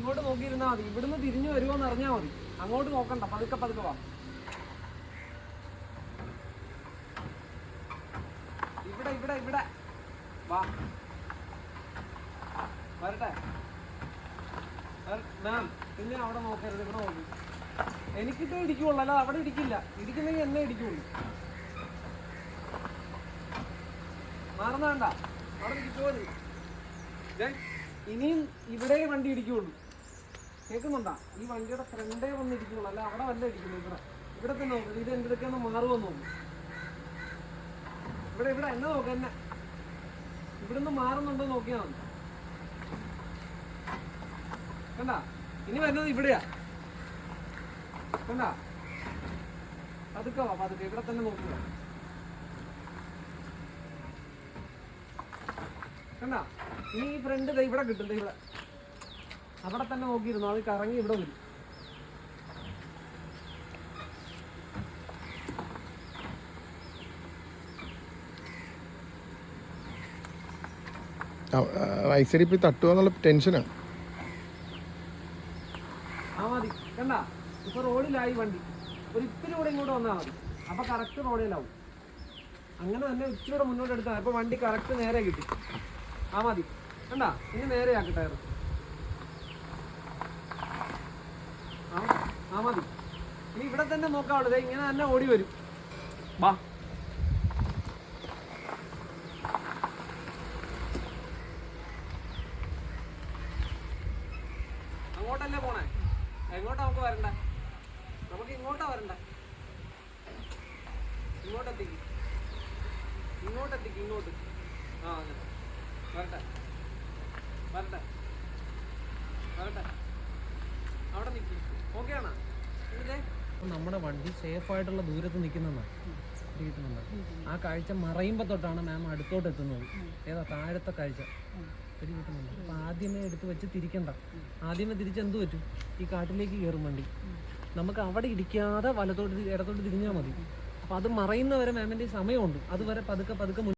ഇങ്ങോട്ട് നോക്കിയിരുന്നാ മതി. ഇവിടുന്ന് തിരിഞ്ഞു വരുമോ എന്ന് അറിഞ്ഞാൽ മതി. അങ്ങോട്ട് നോക്കണ്ട. പതുക്കെ പതുക്കെ വാ. ഇവിടെ ഇവിടെ ഇവിടെ. വാ. വരട്ടെ. മാം പിന്നെ അവിടെ നോക്കരുത്. ഇവിടെ നോക്കി. എനിക്കിട്ടേ ഇടിക്കുള്ളൂ. അല്ലാതെ അവിടെ ഇടിക്കില്ല. ഇടിക്കുന്നെങ്കിൽ എന്നെ ഇടിക്കുള്ളൂ. മാറുന്ന വേണ്ട അവിടെ ഇടിക്കുമോ ഇനിയും ഇവിടെ വണ്ടി ഇടിക്കുള്ളൂ. കേൾക്കുന്നുണ്ടാ? ഈ വണ്ടിയുടെ ഫ്രണ്ടേ വന്നിരിക്കുന്നുള്ളൂ അല്ല അവിടെ വല്ല ഇരിക്കുന്നു ഇവിടെ. ഇവിടെ തന്നെ നോക്കുന്നു ഇത് എന്റെ അടുക്കൊന്ന് ഒന്ന് മാറുമോ നോക്കും. ഇവിടെ ഇവിടെ എന്നെ നോക്ക് എന്നെ. ഇവിടുന്ന് മാറുന്നുണ്ടോ നോക്കിയാൽ മതി. കണ്ടാ? ഇനി വരുന്നത് ഇവിടെയാ. കണ്ടാ? പതുക്കെ വാ പതുക്കെ. ഇവിടെ തന്നെ നോക്കുക കണ്ട? ഇനി ഈ ഫ്രണ്ട് ഇവിടെ കിട്ടും ഇവിടെ. അവിടെ തന്നെ നോക്കിയിരുന്നു. അത് കറങ്ങി ഇവിടെ വരും. റൈറ്റ് സൈഡിൽ പോയി തട്ടുക എന്നുള്ള ടെൻഷനാണ് ആ മതി. കണ്ട? ഇപ്പൊ റോഡിലായി വണ്ടി. ഒരു ഇത്തിരി കൂടെ ഇങ്ങോട്ട് വന്നാൽ മതി. അപ്പൊ കറക്റ്റ് റോഡിലാവും അങ്ങനെ തന്നെ ഇച്ചിരി മുന്നോട്ട് എടുത്താൽ അപ്പൊ വണ്ടി കറക്റ്റ് നേരെ കിട്ടി. ആ മതി. കണ്ട? ഇനി നേരെ ആക്കി ടയർ ആ ആ മതി. ഇനി ഇവിടെ തന്നെ നോക്കാവുള്ളത് ഇങ്ങനെ തന്നെ ഓടി വരും. വാ. അങ്ങോട്ടല്ലേ പോണേ? എങ്ങോട്ടാ നമുക്ക് വരണ്ട? നമുക്ക് ഇങ്ങോട്ടാ വരണ്ട. ഇങ്ങോട്ടെത്തിക്ക് ഇങ്ങോട്ടെത്തിക്ക് ഇങ്ങോട്ട്. ആ അങ്ങനെ. വരട്ടെ. വരട്ടെ. വരട്ടെ. നമ്മുടെ വണ്ടി സേഫ് ആയിട്ടുള്ള ദൂരത്ത് നിൽക്കുന്നതാണ് ആ കാഴ്ച മറയുമ്പോൾ തൊട്ടാണ് മാം അടുത്തോട്ട് എത്തുന്നത്. ഏതാ? താഴത്തെ കാഴ്ച. അപ്പൊ ആദ്യമേ എടുത്ത് വെച്ച് തിരിക്കണ്ട. ആദ്യമേ തിരിച്ച് എന്ത് പറ്റും? ഈ കാട്ടിലേക്ക് കയറും വണ്ടി. നമുക്ക് അവിടെ ഇടിക്കാതെ വലത്തോട്ട് ഇടത്തോട്ട് തിരിഞ്ഞാൽ മതി. അപ്പൊ അത് മറയുന്നവരെ മാമിന്റെ സമയമുണ്ട്. അതുവരെ പതുക്കെ പതുക്കെ